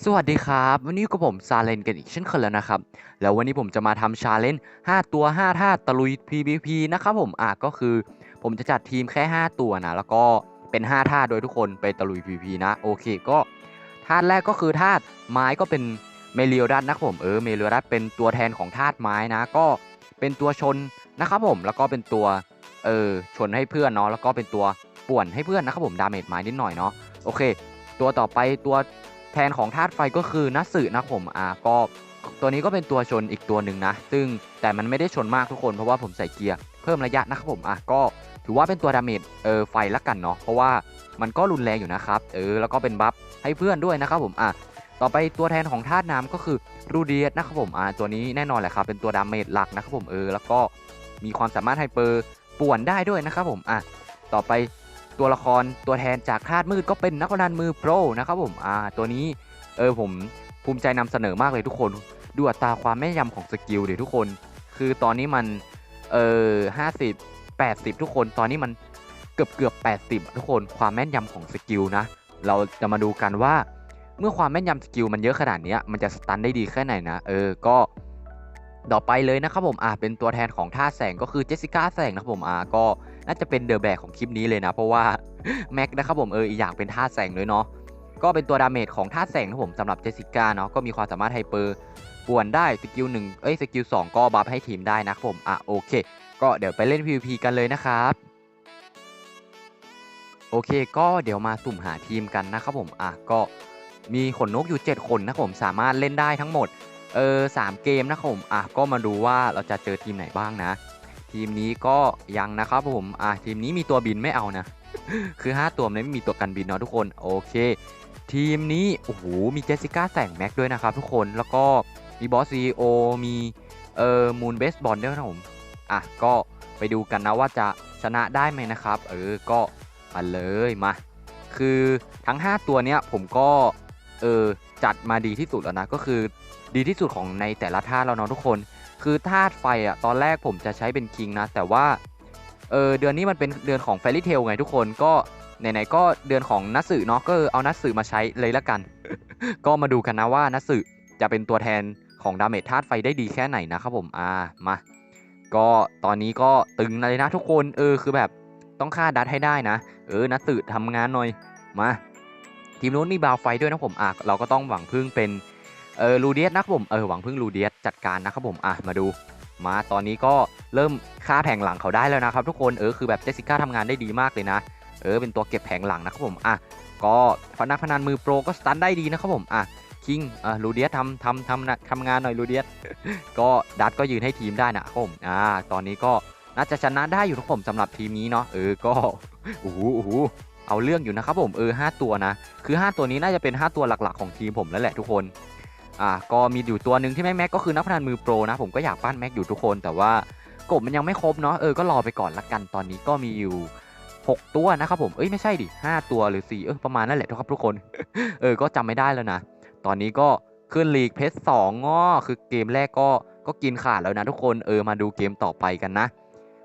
สวัสดีครับ วันนี้กับผมซาเลนกันอีกเช่นเคยแล้วนะครับ แล้ววันนี้ผมจะมาทำชาเลนจ์5ตัว 5 ท่าตะลุย PVP นะครับผมอะก็คือ ผมจะจัดทีมแค่ 5 ตัวนะ แล้วก็เป็น 5 ท่าโดยทุกคนไปตะลุย PVP นะ โอเคก็ท่าแรกก็คือท่าไม้ก็เป็นเมเลียรัตนะครับผมเออเมเลียรัตเป็นตัวแทนของธาตุไม้นะ ก็เป็นตัวชนนะครับผมแล้วก็เป็นตัวเออชนให้เพื่อนเนาะแล้วก็เป็นตัวป่วนให้เพื่อนนะครับผมดาเมจไม้นิดหน่อยเนาะโอเค ตัวต่อไปตัว แทนของธาตุไฟก็คือนัสึนะผมอ่าก็ตัวนี้ก็เป็นตัวชนอีกตัวหนึ่งนะ ซึ่งแต่มันไม่ได้ชนมากทุกคนเพราะว่าผมใส่เกียร์เพิ่มระยะนะครับผมอะก็ถือว่าเป็นตัวดาเมจเออไฟละกันเนาะเพราะว่ามันก็รุนแรงอยู่นะครับเออแล้วก็เป็นบัฟให้เพื่อนด้วยนะครับผมอะต่อไปตัวแทนของธาตุน้ำก็คือรูเดียสนะครับผมอ่าตัวนี้แน่นอนแหละครับเป็นตัวดาเมจหลักนะครับผมเออแล้วก็มีความสามารถไฮเปอร์ป่วนได้ด้วยนะครับผมอะต่อไป ตัวละครตัวแทนจากธาตุมืดก็เป็นนักพนันมือโปรนะครับผมอ่าตัวนี้เออผมภูมิใจนำเสนอมากเลยทุกคน ดูอัตราความแม่นยำของสกิลเดี๋ยวทุกคน คือตอนนี้มันเออห้าสิบแปดสิบทุกคนตอนนี้มันเกือบเกือบแปดสิบทุกคนความแม่นยำของสกิลนะ เราจะมาดูกันว่า เมื่อความแม่นยำสกิลมันเยอะขนาดนี้มันจะสตันได้ดีแค่ไหนนะ เออก็ ต่อไปเลยนะครับผมอ่าเป็นตัวแทนของท่าแสงก็คือเจสสิก้าแสงนะครับผมอ่าก็น่าจะเป็นเดอะแบกของคลิปนี้เลยนะ เพราะว่าแม็กนะครับผมเอออีกอย่างเป็นท่าแสงด้วยเนาะก็เป็นตัวดาเมจของท่าแสงนะผมสำหรับเจสสิก้าเนาะก็มีความสามารถไฮเปอร์ป่วนได้สกิลหนึ่งเอ้ยสกิลสองก็บัฟให้ทีมได้นะครับผมอะโอเค ก็เดี๋ยวไปเล่น PVP กันเลยนะครับโอเค ก็เดี๋ยวมาสุ่มหาทีมกันนะครับผมอะก็มีขนนกอยู่ 7 คนนะครับผมสามารถเล่นได้ทั้งหมด เออสามเกมนะครับผมอะก็มาดูว่าเราจะเจอทีมไหนบ้างนะ ทีมนี้ก็ยังนะครับผมอะทีมนี้มีตัวบินไม่เอานะ คือ 5 ตัวมันไม่มีตัวกันบินเนาะทุกคนโอเค ทีมนี้โอ้โหมีเจสสิก้าแสงแม็กด้วยนะครับทุกคนแล้วก็มีบอสซีโอมีเอ่อมูนเบสบอลด้วยนะผมอะก็ไปดูกันนะว่าจะชนะได้ไหมนะครับ เออก็มาเลยมา คือทั้ง 5 ตัวเนี้ยผมก็ เออจัดมาดีที่สุดแล้วนะก็คือดีที่สุดของในแต่ละท่าแล้วเนาะทุกคน คือธาตุไฟอะตอนแรกผมจะใช้เป็นคิงนะแต่ว่าเออเดือนนี้มันเป็นเดือนของแฟรี่เทลไงทุกคนก็ไหนๆก็เดือนของนัสสึเนาะก็เอานัสสึมาใช้เลยละกัน ก็มาดูกันนะว่านัสสึจะเป็นตัวแทนของดาเมจธาตุไฟได้ดีแค่ไหนนะครับผมอ่ามาก็ตอนนี้ก็ตึงเลยนะทุกคนเออคือแบบต้องฆ่าดัดให้ได้นะ เออนัสสึทำงานหน่อยมา ทีมนู้นมีบาวไฟด้วยนะผมอะเราก็ต้องหวังพึ่งเป็นเออลูเดียสนะครับผมเออหวังพึ่งลูเดียสจัดการนะครับผมอะมาดูมาตอนนี้ก็เริ่มฆ่าแผงหลังเขาได้แล้วนะครับทุกคนเออคือแบบเจสสิก้าทำงานได้ดีมากเลยนะ เออเป็นตัวเก็บแผงหลังนะครับผมอะก็พนักพนันมือโปรก็สตันได้ดีนะครับผมอะคิงอะลูเดียสทำทำทำนะทำงานหน่อยลูเดียสก็ดัตก็ยืนให้ทีมได้นะครับผมอ่าตอนนี้ก็น่าจะชนะได้อยู่ทุกผมสำหรับทีมนี้เนาะเออก็โอ้โห เอาเรื่องอยู่นะครับผมเออห้าตัวนะ คือ 5 ตัวนี้น่าจะเป็น 5 ตัวหลักๆของทีมผมแล้วแหละทุกคนอ่าก็มีอยู่ตัวหนึ่งที่แม็กแม็กก็คือนักพนันมือโปรนะผมก็อยากปั้นแม็กอยู่ทุกคน แต่ว่ากบมันยังไม่ครบเนาะเออก็รอไปก่อนละกันตอนนี้ก็มีอยู่ 6 ตัวนะครับผมเอ้ยไม่ใช่ดิ5ตัวหรือ4เออประมาณนั่นแหละทุกครับทุกคนเออก็จำไม่ได้แล้วนะ ตอนนี้ก็ขึ้นลีกเพชรสองง้อคือเกมแรกก็ก็กินขาดแล้วนะทุกคนเออมาดูเกมต่อไปกันนะ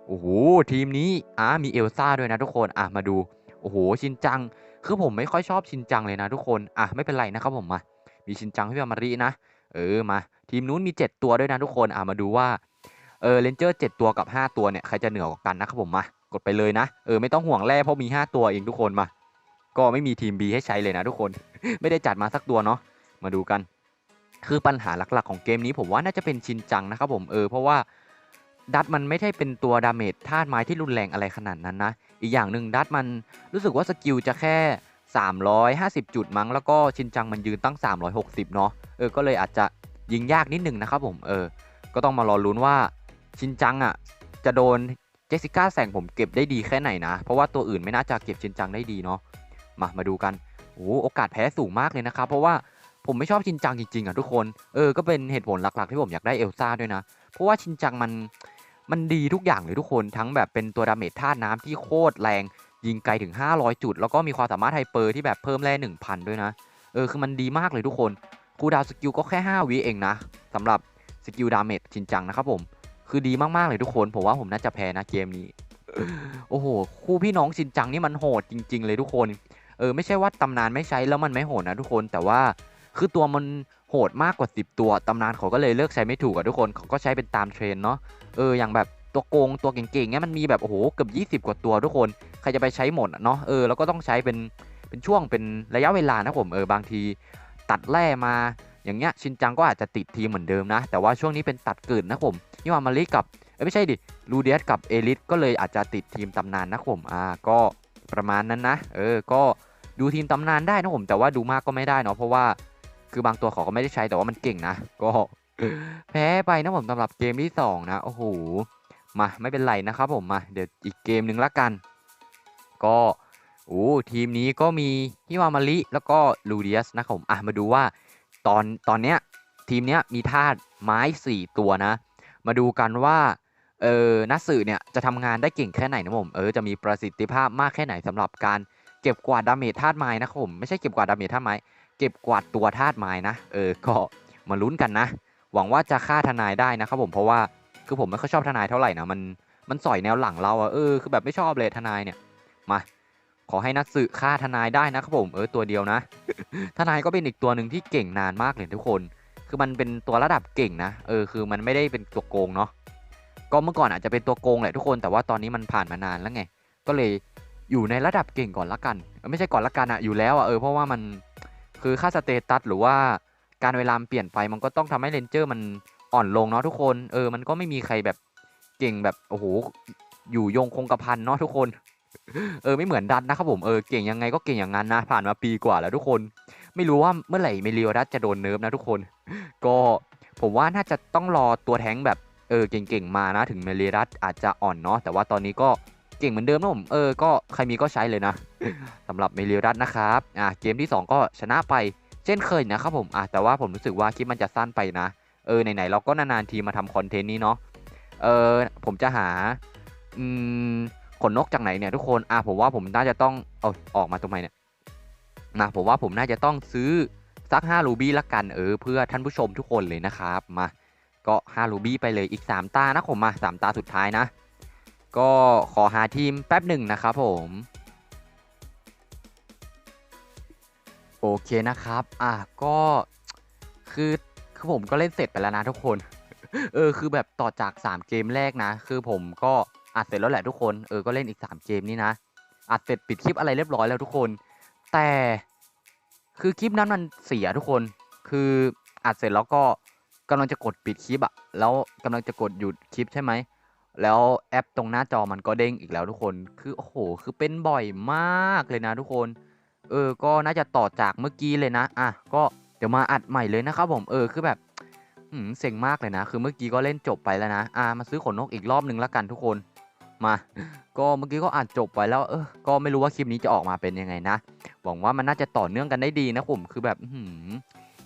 โอ้โหทีมนี้อ่ามีเอลซ่าด้วยนะทุกคนอะมาดู โอ้โหชินจัง คือผมไม่ค่อยชอบชินจังเลยนะทุกคนอะไม่เป็นไรนะครับผมมามีชินจังพี่มารีนะ เออมา ทีมนู้นมี 7 ตัวด้วยนะทุกคนอะมาดูว่าเออเลนเจอร์ 7 ตัวกับ 5 ตัวเนี่ยใครจะเหนือกว่ากันนะครับผมมากดไปเลยนะเออไม่ต้องห่วงแร่เพราะมี 5 ตัวเองทุกคนมา ก็ไม่มีทีม B ให้ใช้เลยนะทุกคน ไม่ได้จัดมาสักตัวเนาะมาดูกัน คือปัญหาหลักๆของเกมนี้ผมว่าน่าจะเป็นชินจังนะครับผมเออเพราะว่า ดัตมันไม่ใช่เป็นตัวดาเมจธาตุไม้ที่รุนแรงอะไรขนาดนั้นนะ อีกอย่างหนึ่งดัตมันรู้สึกว่าสกิลจะแค่ 350 จุดมั้ง แล้วก็ชินจังมันยืนตั้ง 360 เนาะเออก็เลยอาจจะยิงยากนิดนึงนะครับผมเออ ก็ต้องมารอลุ้นว่าชินจังอะจะโดนเจสสิก้าแสงผมเก็บได้ดีแค่ไหนนะ เพราะว่าตัวอื่นไม่น่าจะเก็บชินจังได้ดีเนาะมามาดูกันโอ้โอกาสแพ้สูงมากเลยนะครับเพราะว่าผมไม่ชอบชินจังจริงๆอะทุกคน เออ ก็เป็นเหตุผลหลักๆที่ผมอยากได้เอลซ่าด้วยนะ เพราะว่าชินจังมัน มันดีทุกอย่างเลยทุกคนทั้งแบบเป็นตัวดาเมจธาตุน้ำที่โคตรแรง ยิงไกลถึง 500 จุด แล้วก็มีความสามารถไฮเปอร์ที่แบบเพิ่มแร่1,000 ด้วยนะ เออคือมันดีมากเลยทุกคนคูดาวสกิลก็แค่ 5วิเองนะสำหรับสกิลดาเมจชินจังนะครับผมคือดีมากๆเลยทุกคน ผมว่าผมน่าจะแพ้นะเกมนี้ โอ้โห คู่พี่น้องชินจังนี่มันโหดจริง ๆ เลยทุกคน เออไม่ใช่ว่าตำนานไม่ใช้แล้วมันไม่โหดนะทุกคน แต่ว่าคือตัวมัน โหดมากกว่า 10 ตัวตำนานเขาก็เลยเลือกใช้ไม่ถูกอะทุกคนเขาก็ใช้เป็นตามเทรนเนาะเอออย่างแบบตัวโกงตัวเก่งๆเงี้ยมันมีแบบโอ้โหเกือบ20 กว่าตัวทุกคนใครจะไปใช้หมดเนาะเออแล้วก็ต้องใช้เป็นเป็นช่วงเป็นระยะเวลานะผมเออบางที ตัดแร่มาอย่างเงี้ยชินจังก็อาจจะติดทีมเหมือนเดิมนะ แต่ว่าช่วงนี้เป็นตัดเกิดนะผมนี่ว่ามาริกับเอ้ยไม่ใช่ดิลูเดียสกับเอลิสก็เลยอาจจะติดทีมตำนานนะผมอ่าก็ประมาณนั้นนะ เออก็ดูทีมตำนานได้นะผมแต่ว่าดูมากก็ไม่ได้เนาะเพราะว่า คือบางตัวเขาก็ไม่ได้ใช้แต่ว่ามันเก่งนะ ก็แพ้ไปนะผมสำหรับเกมที่สองนะโอ้โหมาไม่เป็นไรนะครับผมมาเดี๋ยวอีกเกมหนึ่งละกัน ก็โอ้ทีมนี้ก็มีฮิวามาริแล้วก็ลูเดียสนะครับผมอะมาดูว่าตอนตอนเนี้ยทีมเนี้ยมีธาตุไม้ 4 ตัวนะ มาดูกันว่าเออนักสื่อเนี่ยจะทำงานได้เก่งแค่ไหนนะผมเออจะมีประสิทธิภาพมากแค่ไหนสำหรับการเก็บกวาดดาเมจธาตุไม้นะครับผมไม่ใช่เก็บกวาดดาเมจธาตุไม้ เก็บกวาดตัวธาตุไม้นะ เออ ก็มาลุ้นกันนะ หวังว่าจะฆ่าทนายได้นะครับผมเพราะว่าคือผมไม่ค่อยชอบทนายเท่าไหร่นะมันมันสอยแนวหลังเราอะเออคือแบบไม่ชอบเลยทนายเนี่ยมาขอให้นักสืบฆ่าทนายได้นะครับผมเออตัวเดียวนะ ทนายก็เป็นอีกตัวหนึ่งที่เก่งนานมากเลยทุกคน คือมันเป็นตัวระดับเก่งนะเออคือมันไม่ได้เป็นตัวโกงเนาะก็เมื่อก่อนอาจจะเป็นตัวโกงแหละทุกคนแต่ว่าตอนนี้มันผ่านมานานแล้วไง ก็เลยอยู่ในระดับเก่งก่อนละกัน ไม่ใช่ก่อนละกันอะอยู่แล้วอะเออเพราะว่ามัน คือค่าสเตตัสหรือว่าการเวลาเปลี่ยนไปมันก็ต้องทำให้เลนเจอร์มันอ่อนลงเนาะทุกคน เออ มันก็ไม่มีใครแบบเก่งแบบโอ้โหอยู่ยงคงกระพันเนาะทุกคน เออไม่เหมือนดันนะครับผมเออเก่งยังไงก็เก่งอย่างนั้นนะผ่านมาปีกว่าแล้วทุกคน ไม่รู้ว่าเมื่อไหร่เมเรียดัสจะโดนเนิร์ฟนะทุกคน ก็ผมว่าน่าจะต้องรอตัวแท้งแบบเออเก่งๆมานะถึงเมเรียดัสอาจจะอ่อนเนาะแต่ว่าตอนนี้ก็ เก่งเหมือนเดิมนะผมเออก็ใครมีก็ใช้เลยนะสำหรับเมเรียดัสนะครับอะเกมที่ 2 ก็ชนะไป เช่นเคยนะครับผมอะแต่ว่าผมรู้สึกว่าคลิปมันจะสั้นไปนะ เออไหนๆเราก็นานๆทีมาทำคอนเทนต์นี้เนาะเออผมจะหาอืมขนนกจากไหนเนี่ยทุกคนอะผมว่าผมน่าจะต้องเอาออกมาตรงไหนเนี่ยนะผมว่าผมน่าจะต้องซื้อสัก5รูบี้ละกันเออเพื่อท่านผู้ชมทุกคนเลยนะครับมาก็5รูบี้ไปเลยอีก 3 ตานะผมมา 3 ตาสุดท้ายนะ ก็ขอหาทีมแป๊บหนึ่งนะครับผมโอเคนะครับ อะ ก็คือ คือผมก็เล่นเสร็จไปแล้วนะทุกคน เออ คือแบบต่อจาก 3 เกมแรกนะ คือผมก็อัดเสร็จแล้วแหละทุกคน เออ ก็เล่นอีก 3 เกมนี้นะ อัดเสร็จปิดคลิปอะไรเรียบร้อยแล้วทุกคน แต่ คือคลิปนั้นมันเสียทุกคน คืออัดเสร็จแล้วก็กำลังจะกดปิดคลิปอะแล้วกำลังจะกดหยุดคลิปใช่ไหม แล้วแอปตรงหน้าจอมันก็เด้งอีกแล้วทุกคน คือโอ้โห คือเป็นบ่อยมากเลยนะทุกคน เออ ก็น่าจะต่อจากเมื่อกี้เลยนะ อะ ก็เดี๋ยวมาอัดใหม่เลยนะครับผม เออ คือแบบหืมเซ็งมากเลยนะ คือเมื่อกี้ก็เล่นจบไปแล้วนะ อะมาซื้อขนนกอีกรอบนึงแล้วกันทุกคน มา ก็เมื่อกี้ก็อ่านจบไปแล้ว เออ ก็ไม่รู้ว่าคลิปนี้จะออกมาเป็นยังไงนะ หวังว่ามันน่าจะต่อเนื่องกันได้ดีนะผม คือแบบ อื้อหือ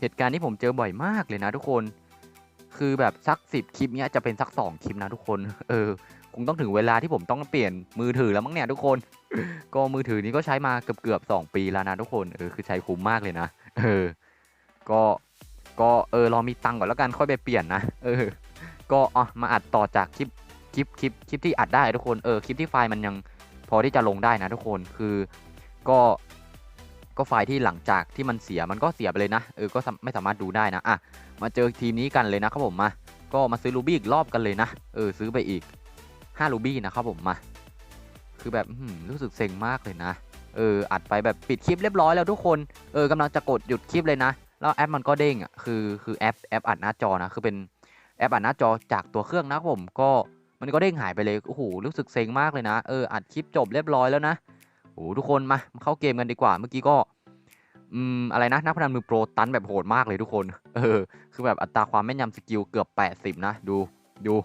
เหตุการณ์ที่ผมเจอบ่อยมากเลยนะทุกคน คือแบบสักสิบคลิปเนี้ยจะเป็นสักสองคลิปนะทุกคน เออ คงต้องถึงเวลาที่ผมต้องเปลี่ยนมือถือแล้วมั้งเนี่ยทุกคน ก็มือถือนี้ก็ใช้มาเกือบเกือบสองปีแล้วนะทุกคน เออ คือใช้คุ้มมากเลยนะ เออ ก็ ก็เออรอมีตังค์ก่อนแล้วกันค่อยไปเปลี่ยนนะ เออ ก็อะมาอัดต่อจากคลิป คลิป คลิป คลิปที่อัดได้ทุกคน เออ คลิปที่ไฟล์มันยังพอที่จะลงได้นะทุกคน คือ ก็ ก็ไฟล์ที่หลังจากที่มันเสียมันก็เสียไปเลยนะเออก็ไม่สามารถดูได้นะอะมาเจอทีมนี้กันเลยนะครับผมมาก็มาซื้อรูบี้อีกรอบกันเลยนะเออซื้อไปอีก5รูบี้นะครับผมมาคือแบบรู้สึกเซ็งมากเลยนะเอออัดไปแบบปิดคลิปเรียบร้อยแล้วทุกคนเออกำลังจะกดหยุดคลิปเลยนะ แล้วแอปมันก็เด้งอะคือคือแอปแอปอัดหน้าจอนะคือเป็นแอปอัดหน้าจอจากตัวเครื่องนะครับผมก็มันก็เด้งหายไปเลยโอ้โหรู้สึกเซ็งมากเลยนะเอออัดคลิปจบเรียบร้อยแล้วนะ โอ้ทุกคนมาเข้าเกมกันดีกว่า เมื่อกี้ก็อืมอะไรนะนักพนันมือโปรตันแบบโหดมากเลยทุกคน เออ คือแบบอัตราความแม่นยำสกิลเกือบ 80 นะ ดูดู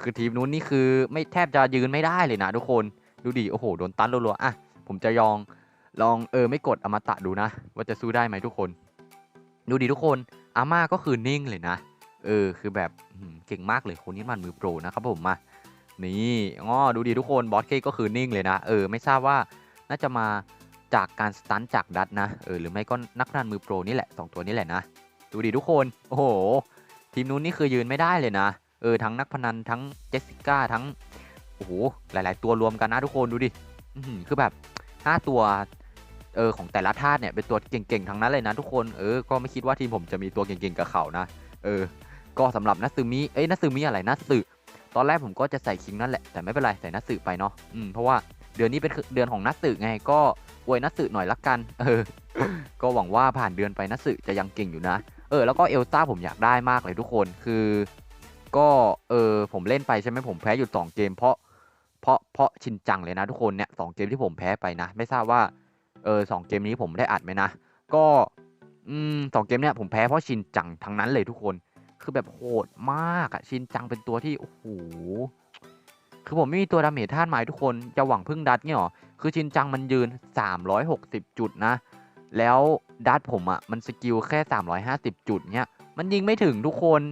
คือทีมนู้นนี่คือไม่แทบจะยืนไม่ได้เลยนะทุกคนดูดิโอ้โหโดนตันรัวๆอะผมจะยองลองเออไม่กดอมตะดูนะ ว่าจะสู้ได้ไหมทุกคน ดูดิทุกคนอาม่าก็คือนิ่งเลยนะ เออคือแบบเก่งมากเลยคนนี้มันมือโปรนะครับผมมานี่อ๋อดูดิทุกคนบอสเคก็คือนิ่งเลยนะ เออไม่ทราบว่า น่าจะมาจากการสตันจากดัตนะเออหรือไม่ก็นักพนันมือโปรนี่แหละสองตัวนี้แหละนะดูดิทุกคน โอ้โห ทีมนู้นนี่คือยืนไม่ได้เลยนะเออทั้งนักพนันทั้งเจสสิก้าทั้งโอ้โหหลาย ๆ ตัวรวมกันนะทุกคนดูดิคือแบบ5ตัวเออของแต่ละธาตุเนี่ยเป็นตัวเก่งๆทั้งนั้นเลยนะทุกคนเออก็ไม่คิดว่าทีมผมจะมีตัวเก่งๆกับเขานะเออก็สำหรับนัตซึมิเอ้ยนัตซึมิอะไรนัตสึตอนแรกผมก็จะใส่คิงนั่นแหละแต่ไม่เป็นไรใส่นัตสึไปเนาะอืมเพราะว่า เดือนนี้เป็นเดือนของนัตสึไง ก็อวยนัตสึหน่อยละกัน เออ ก็หวังว่าผ่านเดือนไปนัตสึจะยังเก่งอยู่นะ เออ แล้วก็เอลซ่าผมอยากได้มากเลยทุกคน คือ ก็เออผมเล่นไปใช่ไหมผมแพ้อยู่สองเกม เพราะ เพราะ เพราะชินจังเลยนะทุกคนเนี่ยสองเกมที่ผมแพ้ไปนะ ไม่ทราบว่า เออสองเกมนี้ผมได้อัดไหมนะ ก็ อืมสองเกมเนี่ยผมแพ้เพราะชินจังทั้งนั้นเลยทุกคน คือแบบโหดมากอะชินจังเป็นตัวที่ โอ้โห คือผมไม่มีตัวดาเมจธาตุไม้ทุกคนจะหวังพึ่งดัดเนี่ยหรอ คือชินจังมันยืน 360 จุดนะ แล้วดัดผมอะมันสกิลแค่ 350 จุดเนี่ยมันยิงไม่ถึงทุกคน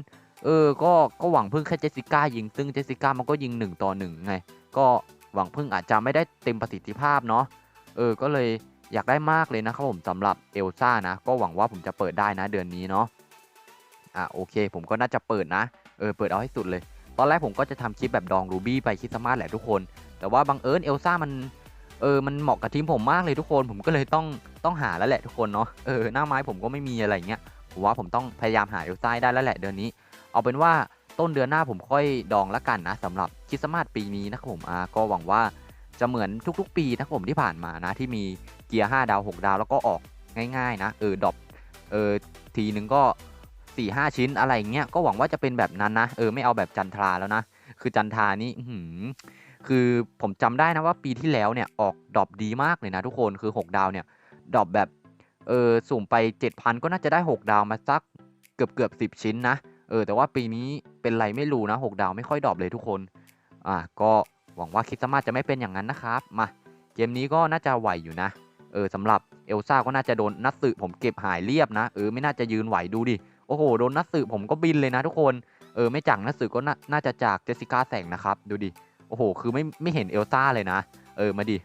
เออ ก็ ก็หวังพึ่งแค่เจสสิก้ายิง ซึ่งเจสสิก้ามันก็ยิง 1 ต่อ 1 ไง ก็หวังพึ่งอาจจะไม่ได้เต็มประสิทธิภาพเนาะ เออ ก็เลยอยากได้มากเลยนะครับผมสำหรับเอลซ่านะ ก็หวังว่าผมจะเปิดได้นะเดือนนี้เนาะ อะโอเค ผมก็น่าจะเปิดนะ เออ เปิดเอาให้สุดเลย ตอนแรกผมก็จะทำคลิปแบบดองรูบี้ไปคริสต์มาสแหละทุกคน แต่ว่าบังเอิญเอลซ่ามันเออมันเหมาะกับทีมผมมากเลยทุกคน ผมก็เลยต้องต้องหาแล้วแหละทุกคนเนาะเออหน้าไม้ผมก็ไม่มีอะไรเงี้ยผมว่าผมต้องพยายามหาเอลซ่าได้แล้วแหละเดือนนี้ เอาเป็นว่าต้นเดือนหน้าผมค่อยดองละกันนะสำหรับคริสต์มาสปีนี้นะครับผมอ่าก็หวังว่าจะเหมือนทุกๆ ปีนะครับผมที่ผ่านมานะที่มีเกียร์5ดาว 6 ดาวแล้วก็ออกง่ายๆนะเออดรอปเออทีนึงก็ 4 5ชิ้นอะไรเงี้ยก็หวังว่าจะเป็นแบบนั้นนะเออไม่เอาแบบจันทราแล้วนะ คือจันทรานี่หืคือผมจำได้นะว่าปีที่แล้วเนี่ยออกดอปดีมากเลยนะทุกคนคือ 6 ดาวเนี่ยดอปแบบเออสุ่มไป 7,000 ก็น่าจะได้ 6 ดาวมาสักเกือบเกือบ10ชิ้นนะเออแต่ว่าปีนี้เป็นไรไม่รู้นะ 6 ดาวไม่ค่อยดอปเลยทุกคนอะก็หวังว่าคริสต์มาสจะไม่เป็นอย่างนั้นนะครับมาเกมนี้ก็น่าจะไหวอยู่นะ เออสำหรับเอลซ่าก็น่าจะโดนนัตสึผมเก็บหายเรียบนะ เออไม่น่าจะยืนไหวดูดิ โอ้โหโดนนัตสึผมก็บินเลยนะทุกคนเออไม่จากนัตสึก็น่าน่าจะจากเจสสิก้าแสงนะครับดูดิโอ้โห คือไม่ไม่เห็นเอลซ่าเลยนะ เออ มาดิ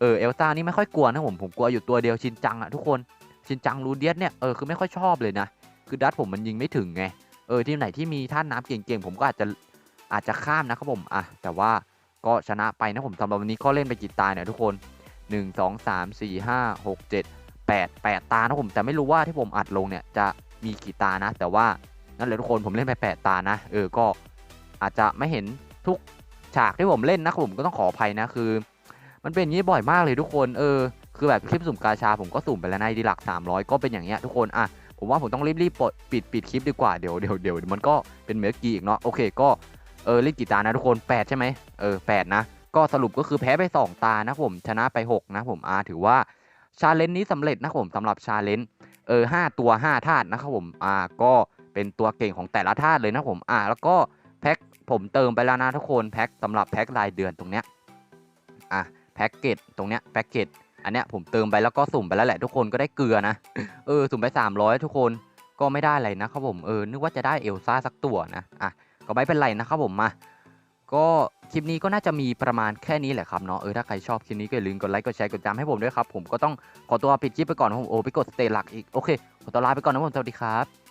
เออ เอลซ่านี่ไม่ค่อยกลัวนะผม ผมกลัวอยู่ตัวเดียวชินจังอะทุกคน ชินจังรูเดียสเนี่ย เออ คือไม่ค่อยชอบเลยนะ คือดัตผมมันยิงไม่ถึงไง เออ ทีมไหนที่มีท่าน้ำเก่งๆ ผมก็อาจจะอาจจะข้ามนะครับผม อะ แต่ว่าก็ชนะไปนะผมสำหรับวันนี้ก็เล่นไปกี่ตาเนี่ยทุกคน 1 2 3 4 5 6 7 8 8 ตานะผม แต่ไม่รู้ว่าที่ผมอัดลงเนี่ยจะ มีกี่ตานะ แต่ว่านั่นแหละทุกคนผมเล่นไป8ตานะ เออก็อาจจะไม่เห็นทุกฉากที่ผมเล่นนะครับผมก็ต้องขออภัยนะคือ มันเป็นอย่างนี้บ่อยมากเลยทุกคนเออคือแบบคลิปสุ่มกาชาผมก็สุ่มไปแล้วในดีหลัก 300 ก็เป็นอย่างเงี้ยทุกคนอะผมว่าผมต้องรีบๆปดปิดปิดคลิปดีกว่าเดี๋ยวเดี๋ยวเดี๋ยวมันก็เป็นเมอร์กีอีกเนาะโอเคก็เออเล่นกี่ตานะทุกคน 8 ใช่ไหมเออ8นะ ก็สรุปก็คือแพ้ไป 2 ตานะผมชนะไป 6 นะผมอ่าถือว่าชาเลนจ์นี้สำเร็จนะผมสำหรับชาเลนจ์ เออห้าตัว5ธาตุนะครับผมอ่าก็เป็นตัวเก่งของแต่ละธาตุเลยนะผมอ่าแล้วก็แพ็คผมเติมไปแล้วนะทุกคนแพ็คสำหรับแพ็ครายเดือนตรงเนี้ยอะแพ็คเกจตรงเนี้ยแพ็คเกจอันเนี้ยผมเติมไปแล้วก็สุ่มไปแล้วแหละทุกคนก็ได้เกลือนะเออสุ่มไป 300 ทุกคนก็ไม่ได้อะไรนะครับผมเออนึกว่าจะได้เอลซ่าสักตัวนะอะก็ไม่เป็นไรนะครับผมมา ก็คลิปนี้ก็น่าจะมีประมาณแค่นี้แหละครับเนาะเออถ้าใครชอบคลิปนี้ก็อย่าลืมกดไลค์กดแชร์กดติดตามให้ผมด้วยครับผมก็ต้องขอตัวปิดคลิปไปก่อนผมโอ้ไปกดสเตย์หลักอีกโอเคขอตัวลาไปก่อนนะผมสวัสดีครับ